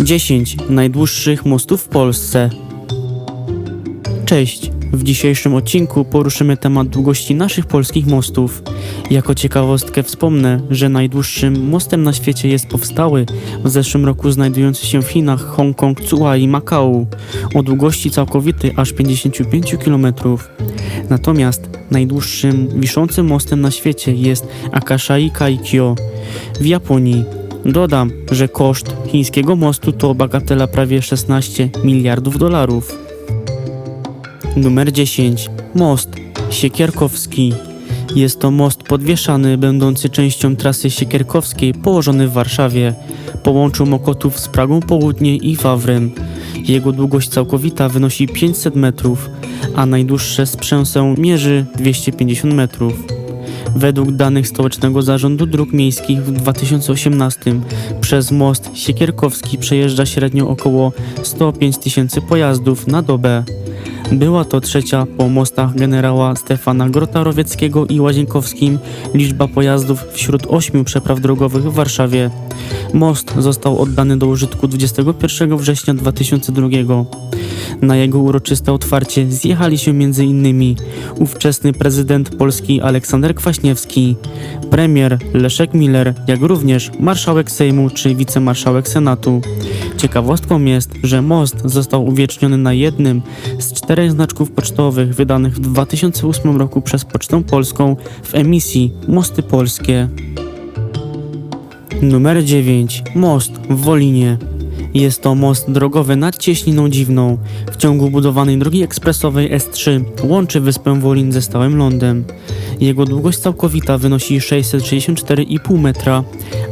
10 najdłuższych mostów w Polsce. Cześć! W dzisiejszym odcinku poruszymy temat długości naszych polskich mostów. Jako ciekawostkę wspomnę, że najdłuższym mostem na świecie jest powstały w zeszłym roku znajdujący się w Chinach Hongkong, Tsuła i Makao o długości całkowitej aż 55 km. Natomiast najdłuższym wiszącym mostem na świecie jest Akashai Kaikyo w Japonii. Dodam, że koszt chińskiego mostu to bagatela prawie 16 miliardów dolarów. Numer 10. Most Siekierkowski. Jest to most podwieszany, będący częścią trasy siekierkowskiej położony w Warszawie. Połączył Mokotów z Pragą Południe i Wawrem. Jego długość całkowita wynosi 500 metrów, a najdłuższe sprzęsę mierzy 250 metrów. Według danych Stołecznego Zarządu Dróg Miejskich w 2018 przez most Siekierkowski przejeżdża średnio około 105 tysięcy pojazdów na dobę. Była to trzecia po mostach generała Stefana Grota-Rowieckiego i Łazienkowskim liczba pojazdów wśród ośmiu przepraw drogowych w Warszawie. Most został oddany do użytku 21 września 2002. Na jego uroczyste otwarcie zjechali się m.in. ówczesny prezydent Polski Aleksander Kwaśniewski, premier Leszek Miller, jak również marszałek Sejmu czy wicemarszałek Senatu. Ciekawostką jest, że most został uwieczniony na jednym z czterech znaczków pocztowych wydanych w 2008 roku przez Pocztę Polską w emisji Mosty Polskie. Numer 9. Most w Wolinie. Jest to most drogowy nad Cieśniną Dziwną. W ciągu budowanej drogi ekspresowej S3 łączy wyspę Wolin ze stałym lądem. Jego długość całkowita wynosi 664,5 metra,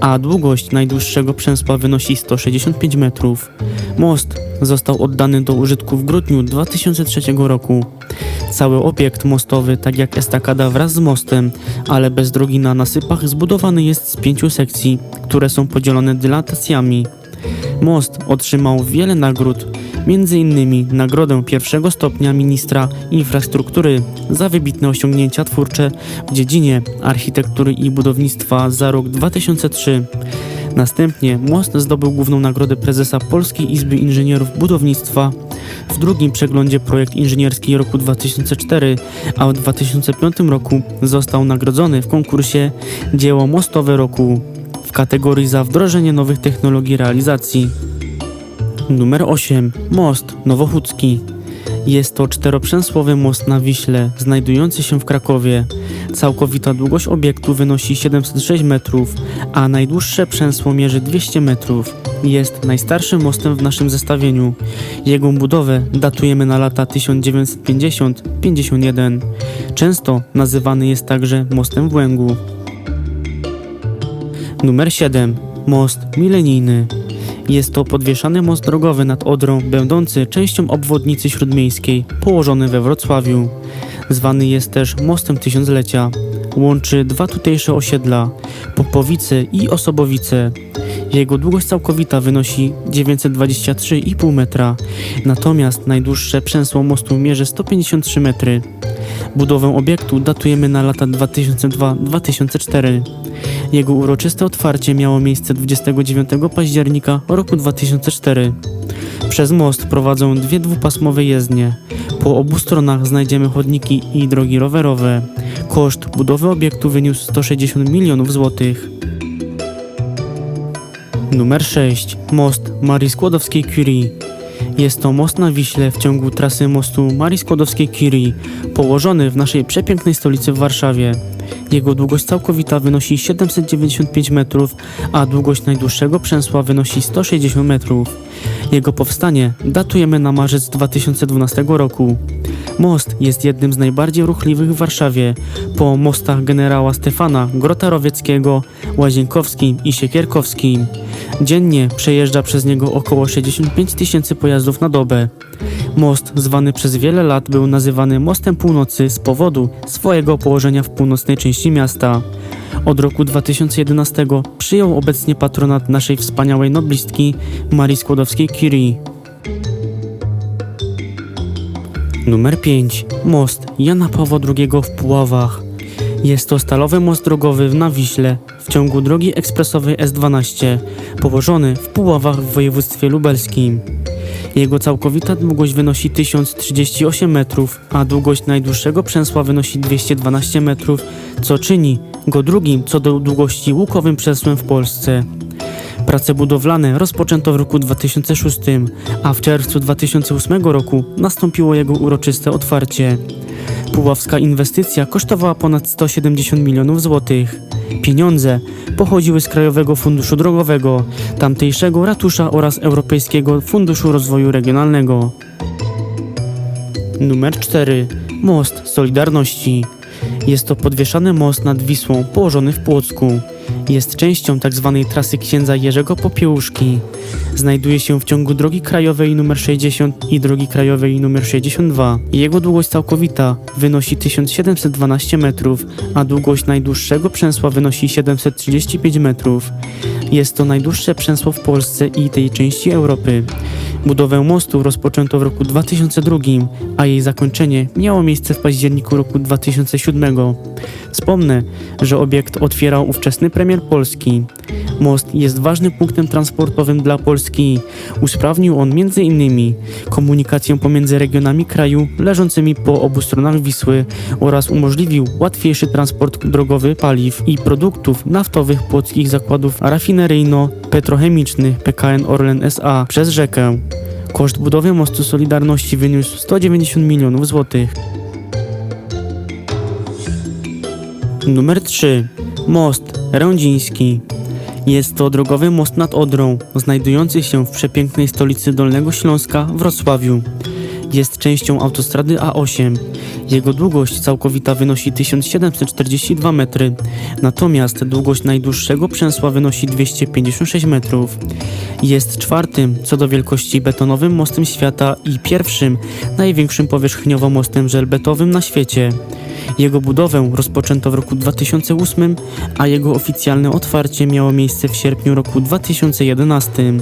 a długość najdłuższego przęsła wynosi 165 metrów. Most został oddany do użytku w grudniu 2003 roku. Cały obiekt mostowy, tak jak estakada wraz z mostem, ale bez drogi na nasypach, zbudowany jest z pięciu sekcji, które są podzielone dylatacjami. Most otrzymał wiele nagród, m.in. nagrodę pierwszego stopnia ministra infrastruktury za wybitne osiągnięcia twórcze w dziedzinie architektury i budownictwa za rok 2003. Następnie most zdobył główną nagrodę prezesa Polskiej Izby Inżynierów Budownictwa w drugim przeglądzie projekt inżynierski roku 2004, a w 2005 roku został nagrodzony w konkursie Dzieło Mostowe Roku kategorii za wdrożenie nowych technologii realizacji. Numer 8. Most Nowochódzki. Jest to czteroprzęsłowy most na Wiśle, znajdujący się w Krakowie. Całkowita długość obiektu wynosi 706 metrów, a najdłuższe przęsło mierzy 200 metrów. Jest najstarszym mostem w naszym zestawieniu. Jego budowę datujemy na lata 1950-51. Często nazywany jest także mostem w Łęgu. Numer 7. Most milenijny. Jest to podwieszany most drogowy nad Odrą, będący częścią obwodnicy śródmiejskiej, położony we Wrocławiu. Zwany jest też Mostem Tysiąclecia. Łączy dwa tutejsze osiedla, Popowice i Osobowice. Jego długość całkowita wynosi 923,5 metra, natomiast najdłuższe przęsło mostu mierzy 153 metry. Budowę obiektu datujemy na lata 2002-2004. Jego uroczyste otwarcie miało miejsce 29 października roku 2004. Przez most prowadzą dwie dwupasmowe jezdnie. Po obu stronach znajdziemy chodniki i drogi rowerowe. Koszt budowy obiektu wyniósł 160 milionów złotych. Numer 6. Most Marii Skłodowskiej-Curie. Jest to most na Wiśle w ciągu trasy mostu Marii Skłodowskiej-Curie, położony w naszej przepięknej stolicy w Warszawie. Jego długość całkowita wynosi 795 metrów, a długość najdłuższego przęsła wynosi 160 metrów. Jego powstanie datujemy na marzec 2012 roku. Most jest jednym z najbardziej ruchliwych w Warszawie, po mostach generała Stefana Grota-Rowieckiego, Łazienkowskim i Siekierkowskim. Dziennie przejeżdża przez niego około 65 tysięcy pojazdów na dobę. Most, zwany przez wiele lat, był nazywany Mostem Północy z powodu swojego położenia w północnej części miasta. Od roku 2011 przyjął obecnie patronat naszej wspaniałej noblistki Marii Skłodowskiej-Curie. Numer 5. Most Jana Pawła II w Puławach. Jest to stalowy most drogowy na Wiśle w ciągu drogi ekspresowej S12, położony w Puławach w województwie lubelskim. Jego całkowita długość wynosi 1038 metrów, a długość najdłuższego przęsła wynosi 212 metrów, co czyni go drugim co do długości łukowym przesłem w Polsce. Prace budowlane rozpoczęto w roku 2006, a w czerwcu 2008 roku nastąpiło jego uroczyste otwarcie. Puławska inwestycja kosztowała ponad 170 milionów złotych. Pieniądze pochodziły z Krajowego Funduszu Drogowego, tamtejszego ratusza oraz Europejskiego Funduszu Rozwoju Regionalnego. Numer 4. Most Solidarności. Jest to podwieszany most nad Wisłą położony w Płocku. Jest częścią tzw. trasy księdza Jerzego Popiełuszki. Znajduje się w ciągu drogi krajowej nr 60 i drogi krajowej nr 62. Jego długość całkowita wynosi 1712 metrów, a długość najdłuższego przęsła wynosi 735 metrów. Jest to najdłuższe przęsło w Polsce i tej części Europy. Budowę mostu rozpoczęto w roku 2002, a jej zakończenie miało miejsce w październiku roku 2007. Wspomnę, że obiekt otwierał ówczesny premier Polski. Most jest ważnym punktem transportowym dla Polski. Usprawnił on m.in. komunikację pomiędzy regionami kraju leżącymi po obu stronach Wisły oraz umożliwił łatwiejszy transport drogowy paliw i produktów naftowych płockich zakładów rafineryjno-petrochemicznych PKN Orlen SA przez rzekę. Koszt budowy mostu Solidarności wyniósł 190 milionów złotych. Numer 3. Most Rądziński. Jest to drogowy most nad Odrą, znajdujący się w przepięknej stolicy Dolnego Śląska, Wrocławiu. Jest częścią autostrady A8. Jego długość całkowita wynosi 1742 metry, natomiast długość najdłuższego przęsła wynosi 256 metrów. Jest czwartym co do wielkości betonowym mostem świata i pierwszym największym powierzchniowo mostem żelbetowym na świecie. Jego budowę rozpoczęto w roku 2008, a jego oficjalne otwarcie miało miejsce w sierpniu roku 2011.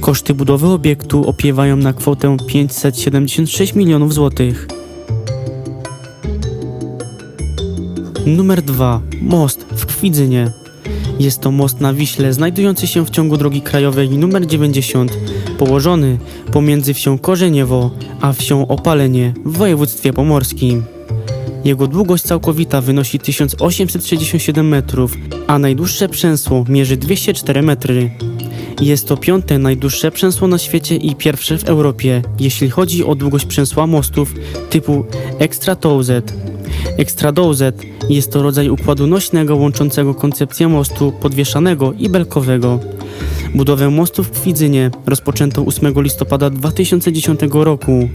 Koszty budowy obiektu opiewają na kwotę 576 milionów złotych. Numer 2. Most w Kwidzynie. Jest to most na Wiśle, znajdujący się w ciągu drogi krajowej nr 90, położony pomiędzy wsią Korzeniewo a wsią Opalenie w województwie pomorskim. Jego długość całkowita wynosi 1867 metrów, a najdłuższe przęsło mierzy 204 metry. Jest to piąte najdłuższe przęsło na świecie i pierwsze w Europie, jeśli chodzi o długość przęsła mostów typu Extra Touzet. Extra Douzet jest to rodzaj układu nośnego łączącego koncepcję mostu podwieszanego i belkowego. Budowę mostu w Kwidzynie rozpoczęto 8 listopada 2010 roku.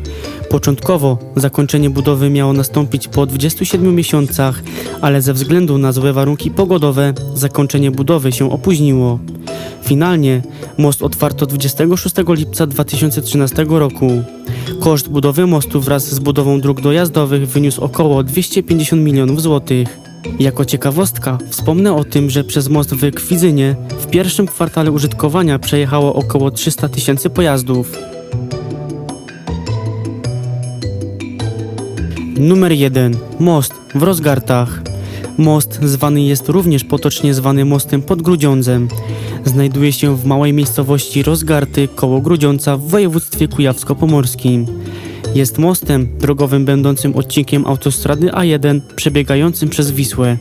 Początkowo zakończenie budowy miało nastąpić po 27 miesiącach, ale ze względu na złe warunki pogodowe zakończenie budowy się opóźniło. Finalnie most otwarto 26 lipca 2013 roku. Koszt budowy mostu wraz z budową dróg dojazdowych wyniósł około 250 milionów złotych. Jako ciekawostka wspomnę o tym, że przez most w Kwidzynie w pierwszym kwartale użytkowania przejechało około 300 tysięcy pojazdów. Numer 1. Most w Rozgartach. Most zwany jest również potocznie zwany mostem pod Grudziądzem. Znajduje się w małej miejscowości Rozgarty koło Grudziąca w województwie kujawsko-pomorskim. Jest mostem drogowym będącym odcinkiem autostrady A1 przebiegającym przez Wisłę.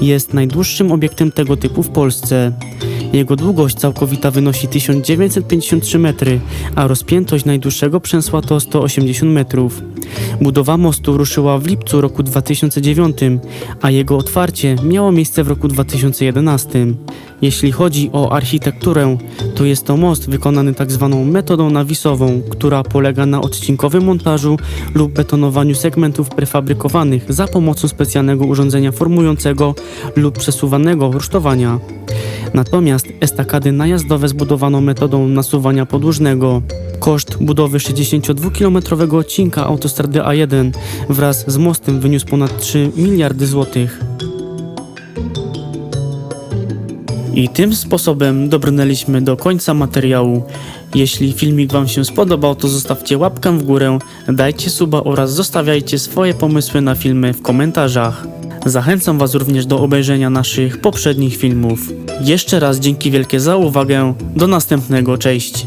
Jest najdłuższym obiektem tego typu w Polsce. Jego długość całkowita wynosi 1953 metry, a rozpiętość najdłuższego przęsła to 180 metrów. Budowa mostu ruszyła w lipcu roku 2009, a jego otwarcie miało miejsce w roku 2011. Jeśli chodzi o architekturę, to jest to most wykonany tak zwaną metodą nawisową, która polega na odcinkowym montażu lub betonowaniu segmentów prefabrykowanych za pomocą specjalnego urządzenia formującego lub przesuwanego rusztowania. Natomiast estakady najazdowe zbudowano metodą nasuwania podłużnego. Koszt budowy 62-kilometrowego odcinka autostrady A1 wraz z mostem wyniósł ponad 3 miliardy złotych. I tym sposobem dobrnęliśmy do końca materiału. Jeśli filmik Wam się spodobał, to zostawcie łapkę w górę, dajcie suba oraz zostawiajcie swoje pomysły na filmy w komentarzach. Zachęcam Was również do obejrzenia naszych poprzednich filmów. Jeszcze raz dzięki wielkie za uwagę. Do następnego, cześć.